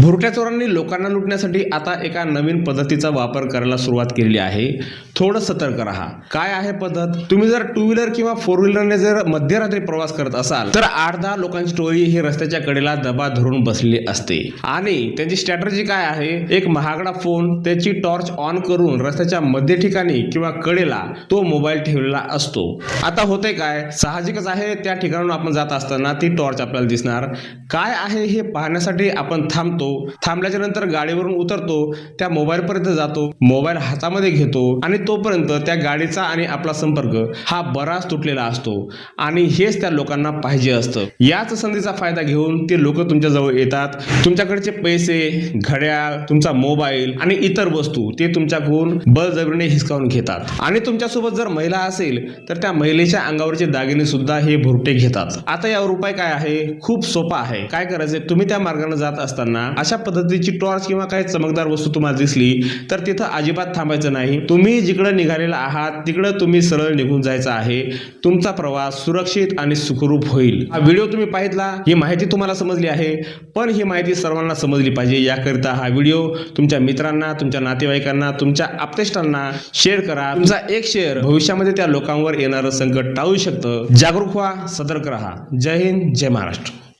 भुरट्या चोरांनी लोकांना लुटण्यासाठी आता एका नवीन पद्धतीचा वापर करायला सुरुवात केलेली आहे. थोडं सतर्क राहा. काय आहे पद्धत? तुम्ही जर टू व्हीलर किंवा फोर व्हीलरने जर मध्यरात्री प्रवास करत असाल तर आठ दहा लोकांची टोळी ही रस्त्याच्या कडेला दबा धरून बसलेली असते. आणि त्यांची स्ट्रॅटर्जी काय आहे? एक महागडा फोन त्याची टॉर्च ऑन करून रस्त्याच्या मध्य ठिकाणी किंवा कडेला तो मोबाईल ठेवलेला असतो. आता होते काय? साहजिकच आहे त्या ठिकाणून आपण जात असताना ती टॉर्च आपल्याला दिसणार. काय आहे हे पाहण्यासाठी आपण थांबतो. थांबल्याच्या नंतर गाडीवरून उतरतो त्या मोबाईलपर्यंत जातो मोबाईल हातामध्ये घेतो आणि तोपर्यंत त्या गाडीचा आणि आपला संपर्क हा बराच तुटलेला असतो आणि हेच त्या लोकांना पाहिजे असतं. याच संधीचा फायदा घेऊन ते लोक तुमच्याजवळ येतात. तुमच्याकडचे पैसे घड्याळ तुमचा मोबाईल आणि इतर वस्तू ते तुमच्याकडून बळजबरीने हिसकावून घेतात. आणि तुमच्यासोबत जर महिला असेल तर त्या महिलेच्या अंगावरचे दागिने सुद्धा हे भुरटे घेतात. आता यावर उपाय काय आहे? खूप सोपा आहे. काय करायचे तुम्ही त्या मार्गाने जात असताना अशा पद्धतीची टॉर्च किंवा काही चमकदार वस्तू तुम्हाला दिसली तर तिथं अजिबात थांबायचं नाही. तुम्ही जिकडं निघालेला आहात तिकडं तुम्ही सरळ निघून जायचं आहे. तुमचा प्रवास सुरक्षित आणि सुखरूप होईल. हा व्हिडिओ तुम्ही पाहितला? ही माहिती तुम्हाला समजली आहे. पण ही माहिती सर्वांना समजली पाहिजे. याकरिता हा व्हिडिओ तुमच्या मित्रांना तुमच्या नातेवाईकांना तुमच्या आप्तेष्टांना शेअर करा. तुमचा एक शेअर भविष्यामध्ये त्या लोकांवर येणारं संकट टाळू शकतं. जागरूक व्हा सतर्क राहा. जय हिंद जय महाराष्ट्र.